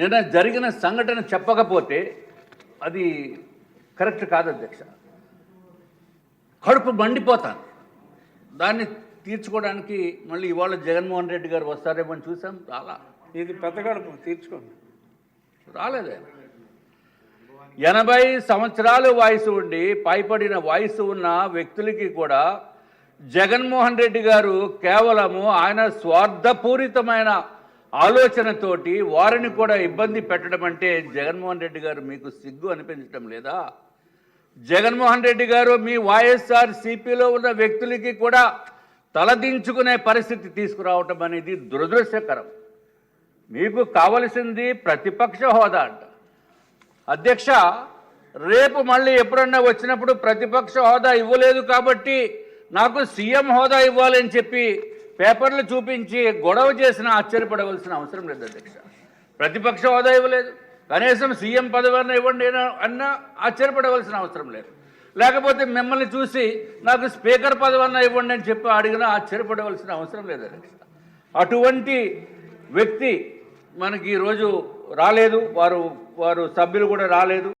నిన్న జరిగిన సంఘటన చెప్పకపోతే అది కరెక్ట్ కాదు అధ్యక్ష. కడుపు మండిపోతాను దాన్ని తీర్చుకోవడానికి మళ్ళీ ఇవాళ జగన్మోహన్ రెడ్డి గారు వస్తారేమో అని చూసాం. రాలా. ఇది పెద్ద గడుపు తీర్చుకోండి. రాలేదే. ఎనభై సంవత్సరాలు వయసు ఉండి పైపడిన వయసు ఉన్న వ్యక్తులకి కూడా జగన్మోహన్ రెడ్డి గారు కేవలము ఆయన స్వార్థపూరితమైన ఆలోచనతోటి వారిని కూడా ఇబ్బంది పెట్టడం అంటే జగన్మోహన్ రెడ్డి గారు మీకు సిగ్గు అనిపించడం లేదా? జగన్మోహన్ రెడ్డి గారు మీ వైఎస్ఆర్ సిపిలో ఉన్న వ్యక్తులకి కూడా తలదించుకునే పరిస్థితి తీసుకురావటం అనేది దురదృష్టకరం. మీకు కావలసింది ప్రతిపక్ష హోదా అంట. అధ్యక్ష రేపు మళ్ళీ ఎప్పుడన్నా వచ్చినప్పుడు ప్రతిపక్ష హోదా ఇవ్వలేదు కాబట్టి నాకు సీఎం హోదా ఇవ్వాలని చెప్పి పేపర్లు చూపించి గొడవ చేసిన ఆశ్చర్యపడవలసిన అవసరం లేదు అధ్యక్ష. ప్రతిపక్ష హోదా ఇవ్వలేదు. కనీసం సీఎం పదవిన ఇవ్వండి అన్న- అన్నా ఆశ్చర్యపడవలసిన అవసరం లేదు. లేకపోతే మిమ్మల్ని చూసి నాకు స్పీకర్ పదవన్న ఇవ్వండి అని చెప్పి అడిగినా ఆశ్చర్యపడవలసిన అవసరం లేదు అధ్యక్ష. అటువంటి వ్యక్తి మనకి ఈరోజు రాలేదు. వారు వారు సభ్యులు కూడా రాలేదు.